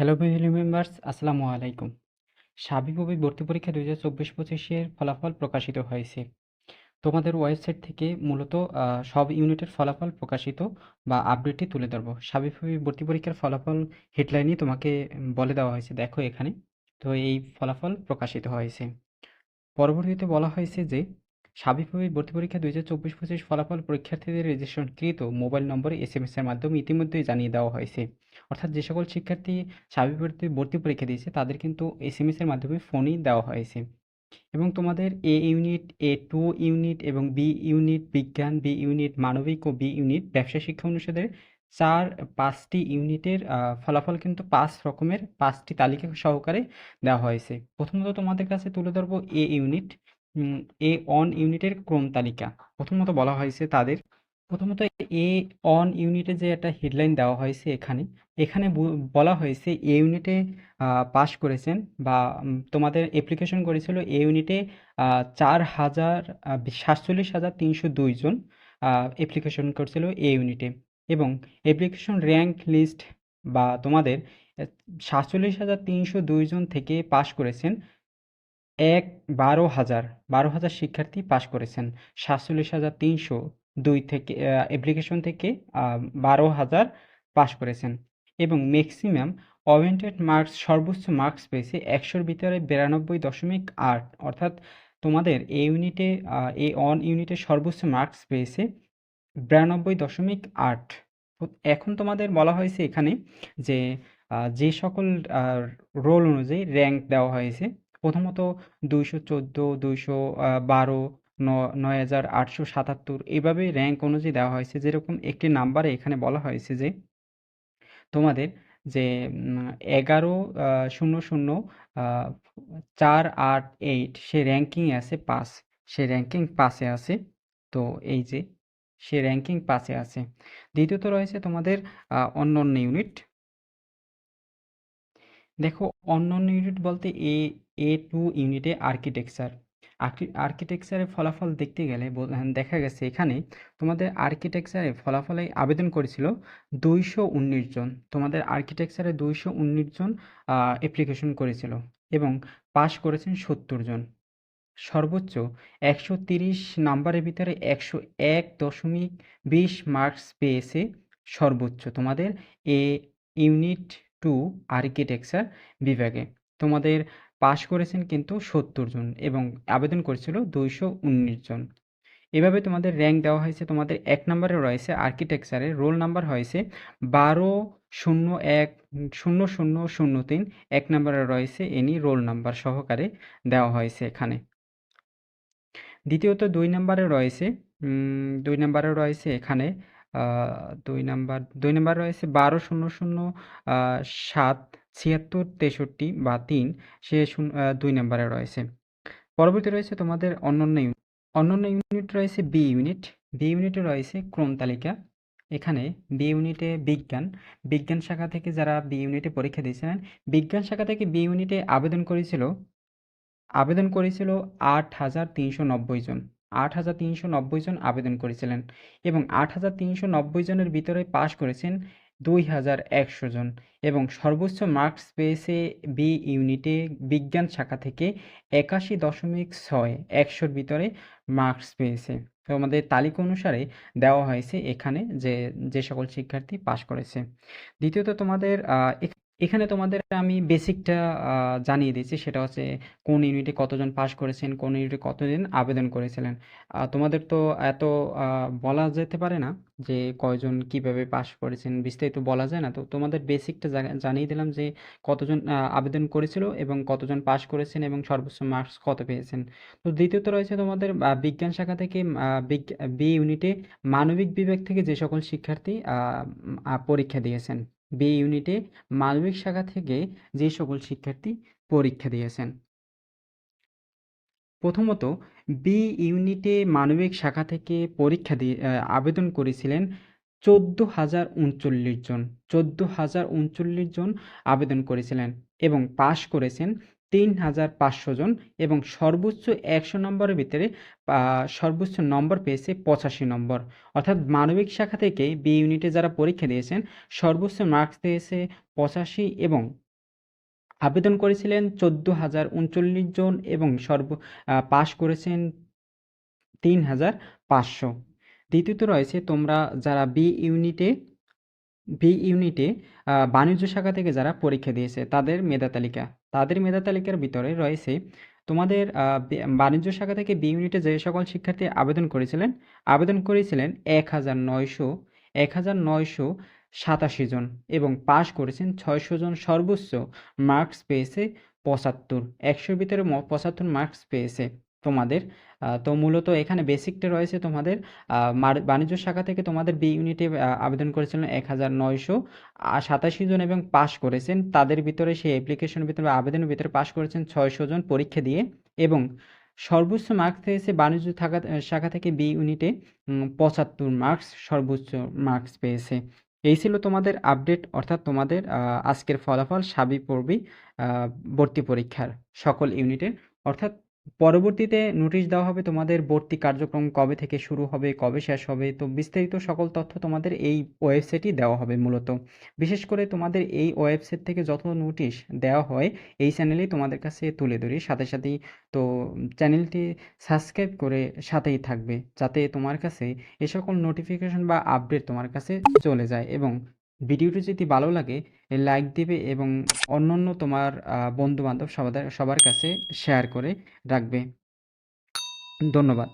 Hello family members আসসালামু আলাইকুম। সাবিপ্রবি ভর্তি পরীক্ষা দুই হাজার চব্বিশ পঁচিশের ফলাফল প্রকাশিত হয়েছে। তোমাদের ওয়েবসাইট থেকে মূলত সব ইউনিটের ফলাফল প্রকাশিত বা আপডেটটি তুলে ধরবো। সাবিপ্রবি ভর্তি পরীক্ষার ফলাফল হেডলাইনই তোমাকে বলে দেওয়া হয়েছে, দেখো এখানে। তো এই ফলাফল প্রকাশিত হয়েছে। পরবর্তীতে বলা হয়েছে যে সাবিপ্রবি ভর্তি পরীক্ষা দুই হাজার চব্বিশ ফলাফল পরীক্ষার্থীদের রেজিস্ট্রেশনকৃত মোবাইল নম্বরে এস এম এর মাধ্যমে ইতিমধ্যেই জানিয়ে দেওয়া হয়েছে। অর্থাৎ যে সকল শিক্ষার্থী সাবিপ্রবি ভর্তি পরীক্ষা দিয়েছে, তাদের কিন্তু এস এম এর মাধ্যমে ফোনই দেওয়া হয়েছে। এবং তোমাদের A unit, A two unit এবং বি ইউনিট বিজ্ঞান, বি ইউনিট মানবিক ও বি ইউনিট ব্যবসা শিক্ষা অনুষদের চার, পাঁচটি ইউনিটের ফলাফল কিন্তু পাঁচ রকমের, পাঁচটি তালিকা সহকারে দেওয়া হয়েছে। প্রথমত তোমাদের কাছে তুলে ধরবো এ ইউনিট। এ অন ইউনিটের ক্রম তালিকা। প্রথমত বলা হয়েছে তাদের। প্রথমত এ অন ইউনিটে যে একটা হেডলাইন দেওয়া হয়েছে এখানে এখানে বলা হয়েছে এ ইউনিটে পাশ করেছেন বা তোমাদের অ্যাপ্লিকেশন করেছিল এ ইউনিটে চার হাজার সাতচল্লিশ হাজার তিনশো দুইজন অ্যাপ্লিকেশন করেছিল এ ইউনিটে এবং অ্যাপ্লিকেশন র্যাঙ্ক লিস্ট বা তোমাদের সাতচল্লিশ হাজার তিনশো দুইজন থেকে পাশ করেছেন এক বারো হাজার বারো হাজার শিক্ষার্থী পাশ করেছেন। সাতচল্লিশ হাজার তিনশো দুই থেকে অ্যাপ্লিকেশন থেকে বারো হাজার পাশ করেছেন। এবং ম্যাক্সিমাম অরিয়েন্টেড মার্কস সর্বোচ্চ মার্কস পেয়েছে একশোর ভিতরে বিরানব্বই দশমিক আট। অর্থাৎ তোমাদের এ ইউনিটে এ অন ইউনিটে সর্বোচ্চ মার্কস পেয়েছে বিরানব্বই দশমিক আট। এখন তোমাদের বলা হয়েছে এখানে যে যে সকল রোল অনুযায়ী র্যাঙ্ক দেওয়া হয়েছে প্রথমত দুইশো চোদ্দ, দুইশো বারো নয় হাজার আটশো সাতাত্তর এইভাবে র্যাঙ্ক অনুযায়ী দেওয়া হয়েছে। যেরকম একটি নাম্বারে এখানে বলা হয়েছে যে, তোমাদের যে এগারো শূন্য শূন্য চার, আট এইট সে র্যাঙ্কিংয়ে আছে পাঁচ। সে র্যাঙ্কিং পাঁচে আছে। তো এই যে, সে র্যাঙ্কিং পাঁচে আছে। দ্বিতীয়ত রয়েছে তোমাদের অন্য অন্য ইউনিট দেখো অন্যান্য ইউনিট বলতে এ এ টু ইউনিটে আর্কিটেকচার আর্কিটেকচারের ফলাফল দেখতে গেলে হ্যাঁ, দেখা গেছে এখানে তোমাদের আর্কিটেকচারে ফলাফলে আবেদন করেছিল দুইশো উনিশ জন। তোমাদের আর্কিটেকচারে দুইশো উনিশ জন অ্যাপ্লিকেশন করেছিল এবং পাশ করেছেন সত্তর জন। সর্বোচ্চ একশো তিরিশ নাম্বারের ভিতরে একশো এক দশমিক বিশ মার্কস পেয়েছে সর্বোচ্চ। তোমাদের এ ইউনিট টু আর্কিটেকচার বিভাগে। তোমাদের পাশ করেছেন কিন্তু সত্তর জন এবং আবেদন করেছিল দুইশো উনিশ জন। এভাবে তোমাদের র্যাঙ্ক দেওয়া হয়েছে, তোমাদের এক নম্বরে রয়েছে আর্কিটেকচারে রোল নাম্বার হয়েছে বারো শূন্য এক শূন্য শূন্য শূন্য তিন, এক নম্বরে রয়েছে এনি রোল নাম্বার সহকারে দেওয়া হয়েছে এখানে। দ্বিতীয়ত দুই নম্বরে রয়েছে দুই নম্বরে রয়েছে এখানে দুই নাম্বার দুই নাম্বার রয়েছে বারো শূন্য শূন্য সাত, ছিয়াত্তর, তেষট্টি বা তিন, সে দুই নাম্বারে রয়েছে। পরবর্তী রয়েছে তোমাদের অন্যান্য ইউনিট। অন্যান্য ইউনিট রয়েছে বি ইউনিট। বি ইউনিটে রয়েছে ক্রম তালিকা। এখানে বি ইউনিটে বিজ্ঞান। বিজ্ঞান শাখা থেকে যারা বি ইউনিটে পরীক্ষা দিয়েছিলেন, বিজ্ঞান শাখা থেকে বি ইউনিটে আবেদন করেছিল আবেদন করেছিল আট হাজার তিনশো নব্বই জন। আট হাজার তিনশো নব্বই জন আবেদন করেছিলেন এবং আট হাজার তিনশো নব্বই জনের ভিতরে পাশ করেছেন দুই হাজার একশো জন এবং সর্বোচ্চ মার্কস পেয়েছে বি ইউনিটে বিজ্ঞান শাখা থেকে একাশি দশমিক ছয় একশোর ভিতরে মার্কস পেয়েছে। তো আমাদের তালিকা অনুসারে দেওয়া হয়েছে এখানে যে যে সকল শিক্ষার্থী পাশ করেছে। দ্বিতীয়ত তোমাদের এখানে তোমাদের আমি বেসিকটা জানিয়ে দিচ্ছি। সেটা হচ্ছে কোন ইউনিটে কতজন পাশ করেছেন, কোন ইউনিটে কতজন আবেদন করেছিলেন। তোমাদের তো এত বলা যেতে পারে না যে কয়জন কীভাবে পাশ করেছেন, বিস্তারিত বলা যায় না। তো তোমাদের বেসিকটা জানিয়ে দিলাম যে কতজন আবেদন করেছিল এবং কতজন পাশ করেছেন এবং সর্বোচ্চ মার্কস কত পেয়েছেন। তো দ্বিতীয়ত রয়েছে তোমাদের বিজ্ঞান শাখা থেকে বি ইউনিটে মানবিক বিভাগ থেকে যে সকল শিক্ষার্থী পরীক্ষা দিয়েছেন। বি ইউনিটে মালবিক শাখা থেকে যে সকল শিক্ষার্থী পরীক্ষা দিয়েছেন। প্রথমত, বি ইউনিটে মানবিক শাখা থেকে পরীক্ষা দিয়ে আবেদন করেছিলেন চোদ্দ হাজার উনচল্লিশ জন। চোদ্দ হাজার উনচল্লিশ জন আবেদন করেছিলেন এবং পাশ করেছেন তিন হাজার পাঁচশো জন এবং সর্বোচ্চ একশো নম্বরের ভিতরে সর্বোচ্চ নম্বর পেয়েছে পঁচাশি নম্বর। অর্থাৎ মানবিক শাখা থেকে বি ইউনিটে যারা পরীক্ষা দিয়েছেন, সর্বোচ্চ মার্কস পেয়েছে পঁচাশি এবং আবেদন করেছিলেন চোদ্দ হাজার উনচল্লিশ জন এবং সর্ব পাশ করেছেন তিন হাজার পাঁচশো। দ্বিতীয়ত রয়েছে তোমরা যারা বি ইউনিটে বি ইউনিটে বাণিজ্য শাখা থেকে যারা পরীক্ষা দিয়েছে, তাদের মেধা তালিকা। তাদের মেধা তালিকার ভিতরে রয়েছে তোমাদের বাণিজ্য শাখা থেকে বি ইউনিটে যে সকল শিক্ষার্থী আবেদন করেছিলেন আবেদন করেছিলেন এক হাজার নয়শো, এক হাজার নয়শো সাতাশি জন এবং পাশ করেছেন ছয়শো জন সর্বোচ্চ মার্কস পেয়েছে পঁচাত্তর, একশোর ভিতরে পঁচাত্তর মার্কস পেয়েছে। তোমাদের। তো মূলত এখানে বেসিকটা রয়েছে তোমাদের বাণিজ্য শাখা থেকে তোমাদের বি ইউনিটে আবেদন করেছিলেন এক হাজার নয়শো সাতাশি জন এবং পাশ করেছেন। তাদের ভিতরে সেই অ্যাপ্লিকেশনের ভিতরে আবেদনের ভিতরে পাশ করেছেন ছয়শো জন পরীক্ষা দিয়ে এবং সর্বোচ্চ মার্কস পেয়েছে বাণিজ্য থাকা শাখা থেকে বি ইউনিটে পঁচাত্তর মার্কস সর্বোচ্চ মার্কস পেয়েছে। এই ছিল তোমাদের আপডেট অর্থাৎ তোমাদের আজকের ফলাফল সাবি আহ, ভর্তি পরীক্ষার সকল ইউনিটের অর্থাৎ পরবর্তীতে নোটিশ দেওয়া হবে তোমাদের ভর্তি কার্যক্রম কবে থেকে শুরু হবে, কবে শেষ হবে, তো বিস্তারিত সকল তথ্য তোমাদের এই ওয়েবসাইটই দেওয়া হবে মূলত। বিশেষ করে তোমাদের এই ওয়েবসাইট থেকে যত নোটিশ দেওয়া হয়, এই চ্যানেলেই তোমাদের কাছে তুলে ধরি। সাথে সাথেই তো চ্যানেলটি সাবস্ক্রাইব করে সাথেই থাকবে, যাতে তোমার কাছে এ সকল নোটিফিকেশন বা আপডেট তোমার কাছে চলে যায় এবং ভিডিওটি যদি ভালো লাগে, লাইক দেবে এবং অন্যান্য তোমার বন্ধুবান্ধব সবার সবার কাছে শেয়ার করে রাখবে। ধন্যবাদ।